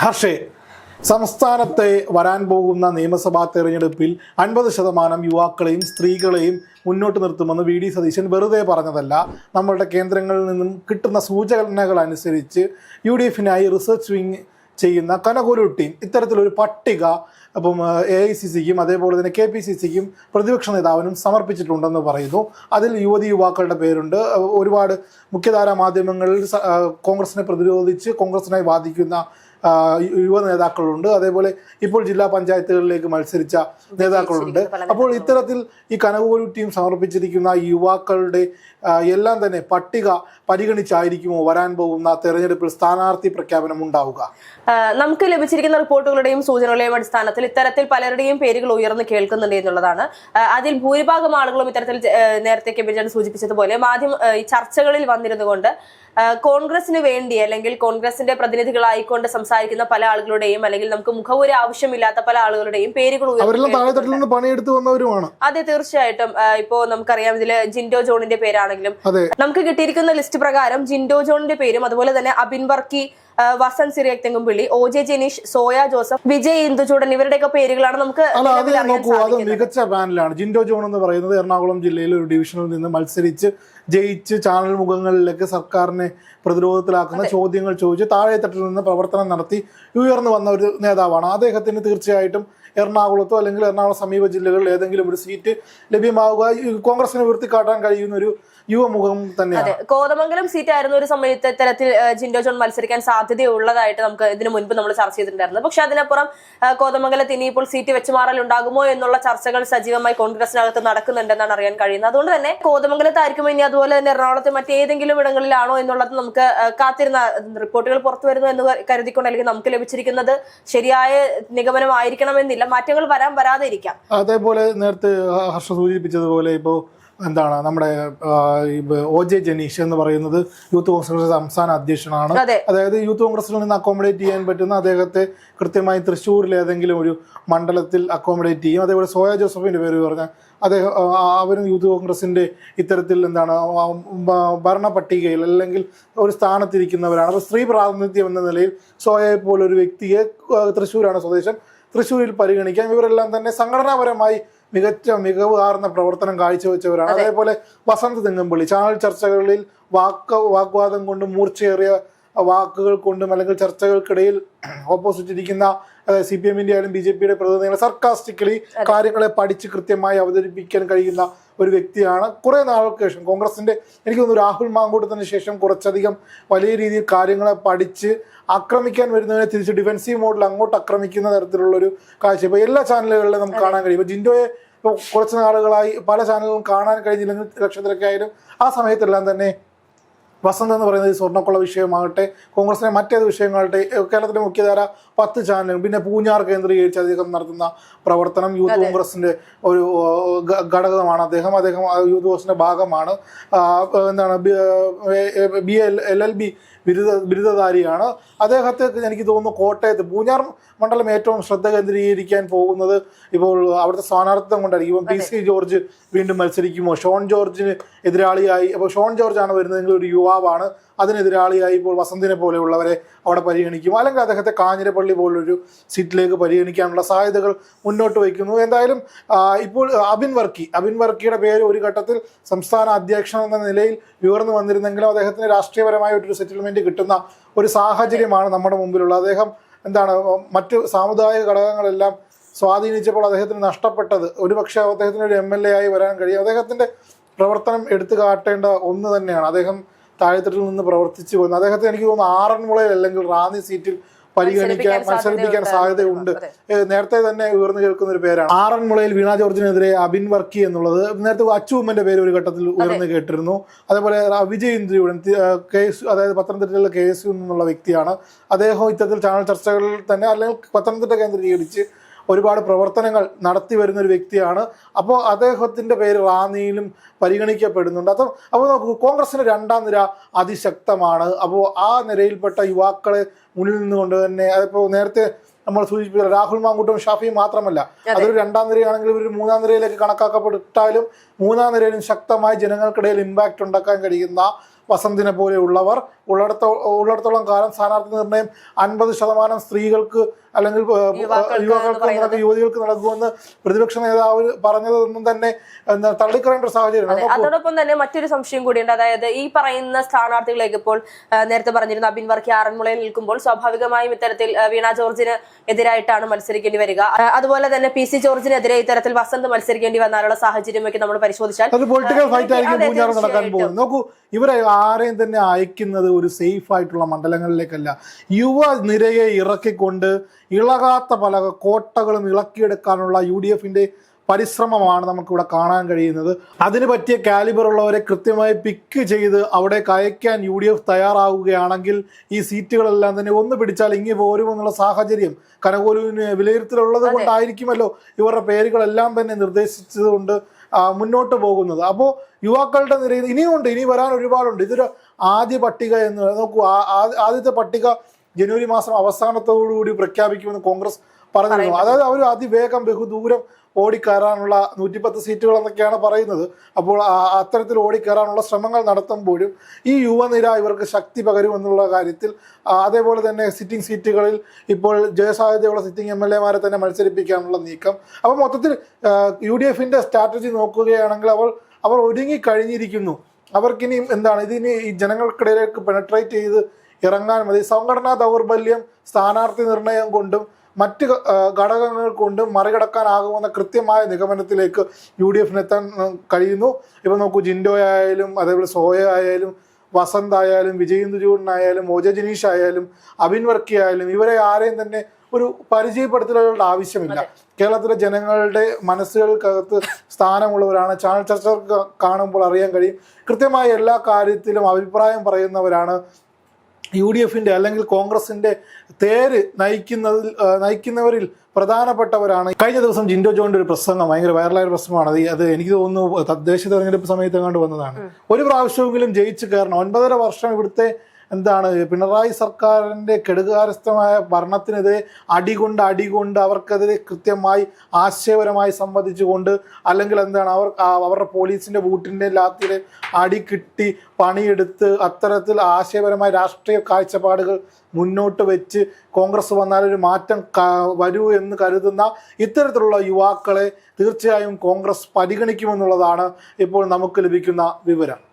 ഹർഷേ സംസ്ഥാനത്തെ വരാൻ പോകുന്ന നിയമസഭാ തെരഞ്ഞെടുപ്പിൽ അൻപത് ശതമാനം യുവാക്കളെയും സ്ത്രീകളെയും മുന്നോട്ട് നിർത്തുമെന്ന് വി ഡി സതീശൻ വെറുതെ പറഞ്ഞതല്ല. നമ്മളുടെ കേന്ദ്രങ്ങളിൽ നിന്നും കിട്ടുന്ന സൂചനകൾ അനുസരിച്ച് യു ഡി എഫിനായി റിസർച്ച് വിങ് ചെയ്യുന്ന കനകൊരു ടീം ഇത്തരത്തിലൊരു പട്ടിക അപ്പം എ ഐ സി സിക്കും അതേപോലെ തന്നെ കെ പി സി സിക്കും പ്രതിപക്ഷ നേതാവിനും സമർപ്പിച്ചിട്ടുണ്ടെന്ന് പറയുന്നു. അതിൽ യുവതി യുവാക്കളുടെ പേരുണ്ട്. ഒരുപാട് മുഖ്യധാരാ മാധ്യമങ്ങളിൽ കോൺഗ്രസിനെ പ്രതിരോധിച്ച് കോൺഗ്രസിനായി വാദിക്കുന്ന യുവ നേതാക്കളുണ്ട്. അതേപോലെ ഇപ്പോൾ ജില്ലാ പഞ്ചായത്തുകളിലേക്ക് മത്സരിച്ച നേതാക്കളുണ്ട്. അപ്പോൾ ഇത്തരത്തിൽ ഈ കനകോലു ടീം സമർപ്പിച്ചിരിക്കുന്ന യുവാക്കളുടെ എല്ലാം തന്നെ പട്ടിക പരിഗണിച്ചായിരിക്കുമോ വരാൻ പോകുന്ന തെരഞ്ഞെടുപ്പിൽ സ്ഥാനാർത്ഥി പ്രഖ്യാപനം ഉണ്ടാവുക? നമുക്ക് ലഭിച്ചിരിക്കുന്ന റിപ്പോർട്ടുകളുടെയും സൂചനകളുടെയും അടിസ്ഥാനത്തിൽ ഇത്തരത്തിൽ പലരുടെയും പേരുകൾ ഉയർന്നു കേൾക്കുന്നുണ്ട് എന്നുള്ളതാണ്. അതിൽ ഭൂരിഭാഗം ആളുകളും ഇത്തരത്തിൽ നേരത്തെ കെബിജൻ സൂചിപ്പിച്ചതുപോലെ മാധ്യമ ഈ ചർച്ചകളിൽ വന്നിരുന്നുകൊണ്ട് കോൺഗ്രസിന് വേണ്ടി അല്ലെങ്കിൽ കോൺഗ്രസിന്റെ പ്രതിനിധികളായിക്കൊണ്ട് സംസാരിക്കുന്ന പല ആളുകളുടെയും അല്ലെങ്കിൽ നമുക്ക് മുഖവൂര് ആവശ്യമില്ലാത്ത പല ആളുകളുടെയും പേരുകൾ പണിയെടുത്ത് വന്നവരുമാണ്. അതെ തീർച്ചയായിട്ടും. ഇപ്പോ നമുക്കറിയാം ഇതിൽ ജിൻഡോ ജോണിന്റെ പേരാണെങ്കിലും നമുക്ക് കിട്ടിയിരിക്കുന്ന ലിസ്റ്റ് പ്രകാരം ജിൻഡോ ജോണിന്റെ പേരും അതുപോലെ തന്നെ അബിൻ വർക്കി വസന്ത് സിറിയക് തെങ്ങുംപിള്ളി ഒ ജെ ജനീഷ് സോയ ജോസഫ് വിജയ് ഇന്ദുചൂടൻ ഇവരുടെയൊക്കെ പേരുകളാണ് നമുക്ക് അത്. മികച്ച പാനലാണ് ജിൻഡോ ജോൺ എന്ന് പറയുന്നത് എറണാകുളം ജില്ലയിൽ ഒരു ഡിവിഷനിൽ നിന്ന് മത്സരിച്ച് ജയിച്ച് ചാനൽ മുഖങ്ങളിലേക്ക് സർക്കാരിനെ പ്രതിരോധത്തിലാക്കുന്ന ചോദ്യങ്ങൾ ചോദിച്ച് താഴെത്തട്ടിൽ നിന്ന് പ്രവർത്തനം നടത്തി ഉയർന്നു വന്ന ഒരു നേതാവാണ്. അദ്ദേഹത്തിന് തീർച്ചയായിട്ടും എറണാകുളത്തോ അല്ലെങ്കിൽ എറണാകുളം സമീപ ജില്ലകളിൽ ഏതെങ്കിലും ഒരു സീറ്റ് ലഭ്യമാവുക കോൺഗ്രസിനെ ഉയർത്തിക്കാട്ടാൻ കഴിയുന്ന ഒരു യുവമുഖം തന്നെയാണ്. അതെ. കോതമംഗലം സീറ്റ് ആയിരുന്നു ഒരു സമയത്ത് ഇത്തരത്തിൽ ജിൻഡോ ജോൺ മത്സരിക്കാൻ സാധ്യതയുള്ളതായിട്ട് നമുക്ക് ഇതിനു മുൻപ് നമ്മൾ ചർച്ച ചെയ്തിട്ടുണ്ടായിരുന്നു. പക്ഷെ അതിനപ്പുറം കോതമംഗലത്ത് ഇനിയിപ്പോൾ സീറ്റ് വെച്ച് മാറൽ ഉണ്ടാകുമോ എന്നുള്ള ചർച്ചകൾ സജീവമായി കോൺഗ്രസിനകത്ത് നടക്കുന്നുണ്ടെന്നാണ് അറിയാൻ കഴിയുന്നത്. അതുകൊണ്ട് തന്നെ കോതമംഗലത്തായിരിക്കും ഇനി അതുപോലെ തന്നെ എറണാകുളത്ത് മറ്റേതെങ്കിലും ഇടങ്ങളിലാണോ എന്നുള്ളത് നമുക്ക് കാത്തിരുന്ന റിപ്പോർട്ടുകൾ പുറത്തു വരുന്നു എന്ന് കരുതിക്കൊണ്ട് അല്ലെങ്കിൽ നമുക്ക് ലഭിച്ചിരിക്കുന്നത് ശരിയായ നിഗമനമായിരിക്കണമെന്നില്ല. മാറ്റങ്ങൾ വരാൻ വരാതെ ഇരിക്കാം അതേപോലെ നേരത്തെ ഹർഷ സൂചിപ്പിച്ചതുപോലെ ഇപ്പോൾ എന്താണ് നമ്മുടെ ഒ ജെ ജനീഷ് എന്ന് പറയുന്നത് യൂത്ത് കോൺഗ്രസ് സംസ്ഥാന അധ്യക്ഷനാണ്. അതെ. അതായത് യൂത്ത് കോൺഗ്രസിൽ നിന്ന് അക്കോമഡേറ്റ് ചെയ്യാൻ പറ്റുന്ന അദ്ദേഹത്തെ കൃത്യമായി തൃശ്ശൂരിൽ ഏതെങ്കിലും ഒരു മണ്ഡലത്തിൽ അക്കോമഡേറ്റ് ചെയ്യും. അതേപോലെ സോയ ജോസഫിന്റെ പേര് പറഞ്ഞ അദ്ദേഹം അവരും യൂത്ത് കോൺഗ്രസിന്റെ ഇത്തരത്തിൽ എന്താണ് ഭരണ പട്ടികയിൽ അല്ലെങ്കിൽ ഒരു സ്ഥാനത്തിരിക്കുന്നവരാണ്. അപ്പോൾ സ്ത്രീ പ്രാതിനിധ്യം എന്ന നിലയിൽ സോയയെ പോലൊരു ഒരു വ്യക്തിയെ തൃശ്ശൂരാണ് സ്വദേശം. തൃശ്ശൂരിൽ പരിഗണിക്കാം. ഇവരെല്ലാം തന്നെ സംഘടനാപരമായി മികച്ച മികവ് ആർന്ന പ്രവർത്തനം കാഴ്ചവെച്ചവരാണ്. അതേപോലെ വസന്ത് തെങ്ങമ്പള്ളി ചാനൽ ചർച്ചകളിൽ വാക്ക് വാഗ്വാദം കൊണ്ട് മൂർച്ചയേറിയ വാക്കുകൾ കൊണ്ടും അല്ലെങ്കിൽ ചർച്ചകൾക്കിടയിൽ ഓപ്പോസിറ്റ് ഇരിക്കുന്ന സി പി എമ്മിന്റെ ആയാലും ബി ജെ പിയുടെ പ്രതിനിധികളെ സർക്കാസ്റ്റിക്കലി കാര്യങ്ങളെ പഠിച്ച് കൃത്യമായി അവതരിപ്പിക്കാൻ കഴിയുന്ന ഒരു വ്യക്തിയാണ്. കുറെ നാൾക്ക് ശേഷം കോൺഗ്രസിന്റെ എനിക്ക് തോന്നുന്നു രാഹുൽ മാങ്കൂട്ടത്തിന് ശേഷം കുറച്ചധികം വലിയ രീതിയിൽ കാര്യങ്ങളെ പഠിച്ച് ആക്രമിക്കാൻ വരുന്നതിനെ തിരിച്ച് ഡിഫൻസീവ് മോഡിൽ അങ്ങോട്ട് ആക്രമിക്കുന്ന തരത്തിലുള്ള ഒരു കാഴ്ച ഇപ്പൊ എല്ലാ ചാനലുകളിലും നമുക്ക് കാണാൻ കഴിയും. ഇപ്പൊ ജിൻഡോയെ ഇപ്പോൾ കുറച്ച് നാളുകളായി പല ചാനലുകളും കാണാൻ കഴിഞ്ഞില്ലെങ്കിൽ ലക്ഷത്തിലൊക്കെ ആയാലും ആ സമയത്തെല്ലാം തന്നെ വസന്ത് എന്ന് പറയുന്നത് ഈ സ്വർണക്കുള്ള വിഷയമാകട്ടെ കോൺഗ്രസിനെ മറ്റേത് വിഷയങ്ങളാകട്ടെ കേരളത്തിലെ മുഖ്യധാര പത്ത് ചാനലും പിന്നെ പൂഞ്ഞാർ കേന്ദ്രീകരിച്ച് അദ്ദേഹം നടത്തുന്ന പ്രവർത്തനം യൂത്ത് കോൺഗ്രസിന്റെ ഒരു ഘടകമാണ്. അദ്ദേഹം അദ്ദേഹം യൂത്ത് കോൺഗ്രസിന്റെ ഭാഗമാണ്. എന്താണ് B L L L B ബിരുദ ബിരുദധാരിയാണ്. അദ്ദേഹത്തെ എനിക്ക് തോന്നുന്നു കോട്ടയത്ത് പൂഞ്ഞാർ മണ്ഡലം ഏറ്റവും ശ്രദ്ധ കേന്ദ്രീകരിക്കാൻ പോകുന്നത് ഇപ്പോൾ അവിടുത്തെ സ്ഥാനാർത്ഥിത്വം കൊണ്ടായിരിക്കും. ഇപ്പം പി സി ജോർജ് വീണ്ടും മത്സരിക്കുമോ? ഷോൺ ജോർജിന് എതിരാളിയായി. അപ്പോൾ ഷോൺ ജോർജ് ആണ് വരുന്നതെങ്കിൽ ഒരു യുവാവാണ്. അതിനെതിരാളിയായി ഇപ്പോൾ വസന്തിനെ പോലെയുള്ളവരെ അവിടെ പരിഗണിക്കും. അല്ലെങ്കിൽ അദ്ദേഹത്തെ കാഞ്ഞിരപ്പള്ളി പോലൊരു സീറ്റിലേക്ക് പരിഗണിക്കാനുള്ള സാധ്യതകൾ മുന്നോട്ട് വയ്ക്കുന്നു. എന്തായാലും ഇപ്പോൾ അബിൻ വർക്കി. അബിൻ വർക്കിയുടെ പേര് ഒരു ഘട്ടത്തിൽ സംസ്ഥാന അധ്യക്ഷൻ എന്ന നിലയിൽ ഉയർന്നു വന്നിരുന്നെങ്കിലും അദ്ദേഹത്തിന് രാഷ്ട്രീയപരമായ ഒരു സെറ്റിൽമെന്റ് കിട്ടുന്ന ഒരു സാഹചര്യമാണ് നമ്മുടെ മുമ്പിലുള്ളത്. അദ്ദേഹം എന്താണ് മറ്റ് സാമുദായിക ഘടകങ്ങളെല്ലാം സ്വാധീനിച്ചപ്പോൾ അദ്ദേഹത്തിന് നഷ്ടപ്പെട്ടത്. ഒരുപക്ഷെ അദ്ദേഹത്തിന് ഒരു എം എൽ എ ആയി വരാൻ കഴിയും. അദ്ദേഹത്തിന്റെ പ്രവർത്തനം എടുത്തു കാട്ടേണ്ട ഒന്ന് തന്നെയാണ്. അദ്ദേഹം താഴെത്തട്ടിൽ നിന്ന് പ്രവർത്തിച്ചു പോകുന്നത് അദ്ദേഹത്തെ എനിക്ക് തോന്നുന്നു ആറന്മുളയിൽ അല്ലെങ്കിൽ റാന്നി സീറ്റിൽ പരിഗണിക്കാൻ മത്സരിപ്പിക്കാൻ സാധ്യതയുണ്ട്. നേരത്തെ തന്നെ ഉയർന്നു കേൾക്കുന്ന ഒരു പേരാണ്. ആറന്മുളയിൽ വീണ ജോർജിനെതിരെ അബിൻ വർക്കി എന്നുള്ളത് നേരത്തെ അച്ചുമ്മന്റെ പേര് ഒരു ഘട്ടത്തിൽ ഉയർന്നു കേട്ടിരുന്നു. അതേപോലെ വിജയ് ഇന്ദ്രിയുടൻ തി- കെ അതായത് പത്തനംതിട്ടയിലെ കെ എസ് യു എന്നുള്ള വ്യക്തിയാണ്. അദ്ദേഹം ഇത്തരത്തിൽ ചാനൽ ചർച്ചകളിൽ തന്നെ അല്ലെങ്കിൽ പത്തനംതിട്ട കേന്ദ്രീകരിച്ച് ഒരുപാട് പ്രവർത്തനങ്ങൾ നടത്തി വരുന്ന ഒരു വ്യക്തിയാണ്. അപ്പോൾ അദ്ദേഹത്തിന്റെ പേര് റാന്നിയിലും പരിഗണിക്കപ്പെടുന്നുണ്ട്. അപ്പോൾ അപ്പോൾ നോക്കൂ കോൺഗ്രസിന് രണ്ടാം നിര അതിശക്തമാണ്. അപ്പോൾ ആ നിരയിൽപ്പെട്ട യുവാക്കളെ മുന്നിൽ നിന്നുകൊണ്ട് തന്നെ അതിപ്പോൾ നേരത്തെ നമ്മൾ സൂചിപ്പിച്ച രാഹുൽ മാങ്കൂട്ടും ഷാഫിയും മാത്രമല്ല അതൊരു രണ്ടാം നിരയാണെങ്കിൽ ഒരു മൂന്നാം നിരയിലേക്ക് കണക്കാക്കപ്പെട്ടാലും മൂന്നാം നിരയിലും ശക്തമായി ജനങ്ങൾക്കിടയിൽ ഇമ്പാക്റ്റ് ഉണ്ടാക്കാൻ കഴിയുന്ന വസന്തിനെ പോലെയുള്ളവർ ഉള്ളിടത്തോ ഉള്ളിടത്തോളം കാലം സ്ഥാനാർത്ഥി നിർണയം അൻപത് ശതമാനം സ്ത്രീകൾക്ക് അല്ലെങ്കിൽ യുവാക്കൾക്ക് യുവാക്കൾക്ക് യുവതികൾക്ക് നടക്കുമെന്ന് പ്രതിപക്ഷ നേതാവ് പറഞ്ഞതൊന്നും തന്നെ തള്ളിക്കളയേണ്ട ഒരു സാഹചര്യം. അതോടൊപ്പം തന്നെ മറ്റൊരു സംശയം കൂടിയുണ്ട്. അതായത് ഈ പറയുന്ന സ്ഥാനാർത്ഥികളേക്ക് ഇപ്പോൾ നേരത്തെ പറഞ്ഞിരുന്ന അബിൻ വർക്കി ആറന്മുളയിൽ നിൽക്കുമ്പോൾ സ്വാഭാവികമായും ഇത്തരത്തിൽ വീണ ജോർജിന് എതിരായിട്ടാണ് മത്സരിക്കേണ്ടി വരിക. അതുപോലെ തന്നെ പി സി ജോർജിനെതിരെ ഇത്തരത്തിൽ വസന്ത് മത്സരിക്കേണ്ടി വന്നാലുള്ള സാഹചര്യമൊക്കെ നമ്മൾ പരിശോധിച്ചാൽ അത് പൊളിറ്റിക്കൽ ഫൈറ്റ് ആയിരിക്കും നടക്കാൻ. പോകുന്നത്. നോക്കൂ ഇവരെ ആരെയും തന്നെ അയക്കുന്നത് ഒരു സേഫ് ആയിട്ടുള്ള മണ്ഡലങ്ങളിലേക്കല്ല. യുവ നിരയെ ഇറക്കിക്കൊണ്ട് ഇളകാത്ത പല കോട്ടകളും ഇളക്കിയെടുക്കാനുള്ള യു ഡി എഫിന്റെ പരിശ്രമമാണ് നമുക്കിവിടെ കാണാൻ കഴിയുന്നത്. അതിന് പറ്റിയ കാലിബറുള്ളവരെ കൃത്യമായി പിക്ക് ചെയ്ത് അവിടെ കയക്കാൻ യു ഡി എഫ് തയ്യാറാവുകയാണെങ്കിൽ ഈ സീറ്റുകളെല്ലാം തന്നെ ഒന്ന് പിടിച്ചാൽ ഇങ്ങി പോരുമെന്നുള്ള സാഹചര്യം കനകോലുവിന് വിലയിരുത്തലുള്ളത് കൊണ്ടായിരിക്കുമല്ലോ ഇവരുടെ പേരുകളെല്ലാം തന്നെ നിർദ്ദേശിച്ചതുകൊണ്ട് മുന്നോട്ട് പോകുന്നത്. അപ്പോൾ യുവാക്കളുടെ നിരയിൽ ഇനിയുണ്ട് ഇനി വരാൻ ഒരുപാടുണ്ട്. ഇതൊരു ആദ്യ പട്ടിക എന്ന് നോക്കൂ. ആദ്യത്തെ പട്ടിക ജനുവരി മാസം അവസാനത്തോടുകൂടി പ്രഖ്യാപിക്കുമെന്ന് കോൺഗ്രസ് പറഞ്ഞിരുന്നു അതായത് അവർ അതിവേഗം ബഹുദൂരം ഓടിക്കയറാനുള്ള നൂറ്റിപ്പത്ത് സീറ്റുകൾ എന്നൊക്കെയാണ് പറയുന്നത്. അപ്പോൾ അത്തരത്തിൽ ഓടിക്കയറാനുള്ള ശ്രമങ്ങൾ നടത്തുമ്പോഴും ഈ യുവനിര ഇവർക്ക് ശക്തി പകരുമെന്നുള്ള കാര്യത്തിൽ അതേപോലെ തന്നെ സിറ്റിംഗ് സീറ്റുകളിൽ ഇപ്പോൾ ജയസാധ്യതയുള്ള സിറ്റിംഗ് എം എൽ എമാരെ തന്നെ മത്സരിപ്പിക്കാനുള്ള നീക്കം. അപ്പോൾ മൊത്തത്തിൽ യു ഡി എഫിന്റെ സ്ട്രാറ്റജി നോക്കുകയാണെങ്കിൽ അവർ അവർ ഒരുങ്ങി കഴിഞ്ഞിരിക്കുന്നു. അവർക്കിനി എന്താണ് ഇതിനി ഈ ജനങ്ങൾക്കിടയിലേക്ക് പെനട്രേറ്റ് ചെയ്ത് ഇറങ്ങാൻ മതി. സംഘടനാ ദൗർബല്യം സ്ഥാനാർത്ഥി നിർണയം കൊണ്ടും മറ്റ് ഘടകങ്ങൾ കൊണ്ട് മറികടക്കാനാകുമെന്ന കൃത്യമായ നിഗമനത്തിലേക്ക് യു ഡി എഫിന് എത്താൻ കഴിയുന്നു. ഇപ്പം നോക്കൂ ജിൻഡോ ആയാലും അതേപോലെ സോയ ആയാലും വസന്ത് ആയാലും വിജയേന്ദ്ര ജൂണിനായാലും ഓജ ജനീഷ് ആയാലും അബിൻ വർക്കി ആയാലും ഇവരെ ആരെയും തന്നെ ഒരു പരിചയപ്പെടുത്തലുകളുടെ ആവശ്യമില്ല. കേരളത്തിലെ ജനങ്ങളുടെ മനസ്സുകൾക്കകത്ത് സ്ഥാനമുള്ളവരാണ്. ചാനൽ ചർച്ച കാണുമ്പോൾ അറിയാൻ കഴിയും. കൃത്യമായ എല്ലാ കാര്യത്തിലും അഭിപ്രായം പറയുന്നവരാണ് യു ഡി എഫിന്റെ അല്ലെങ്കിൽ കോൺഗ്രസിന്റെ തേര് നയിക്കുന്നതിൽ നയിക്കുന്നവരിൽ പ്രധാനപ്പെട്ടവരാണ്. കഴിഞ്ഞ ദിവസം ജിൻഡോ ജോണിന്റെ ഒരു പ്രസംഗം ഭയങ്കര വൈറലായ ഒരു പ്രസംഗമാണ്. അത് അത് എനിക്ക് തോന്നുന്നു തദ്ദേശ തെരഞ്ഞെടുപ്പ് സമയത്ത് എങ്ങാണ്ട് വന്നതാണ്. ഒരു പ്രാവശ്യമെങ്കിലും ജയിച്ചു കയറണം. ഒൻപതര വർഷം ഇവിടുത്തെ എന്താണ് പിണറായി സർക്കാരിന്റെ കെടുകാരസ്ഥമായ ഭരണത്തിനെതിരെ അടികൊണ്ട് അടികൊണ്ട് അവർക്കെതിരെ കൃത്യമായി ആശയപരമായി സംവദിച്ചുകൊണ്ട് അല്ലെങ്കിൽ എന്താണ് അവർ അവരുടെ പോലീസിന്റെ ബൂട്ടിന്റെ ലാത്തിൽ അടി കിട്ടി പണിയെടുത്ത് അത്തരത്തിൽ ആശയപരമായ രാഷ്ട്രീയ കാഴ്ചപ്പാടുകൾ മുന്നോട്ട് വെച്ച് കോൺഗ്രസ് വന്നാൽ ഒരു മാറ്റം വരൂ എന്ന് കരുതുന്ന ഇത്തരത്തിലുള്ള യുവാക്കളെ തീർച്ചയായും കോൺഗ്രസ് പരിഗണിക്കുമെന്നുള്ളതാണ് ഇപ്പോൾ നമുക്ക് ലഭിക്കുന്ന വിവരം.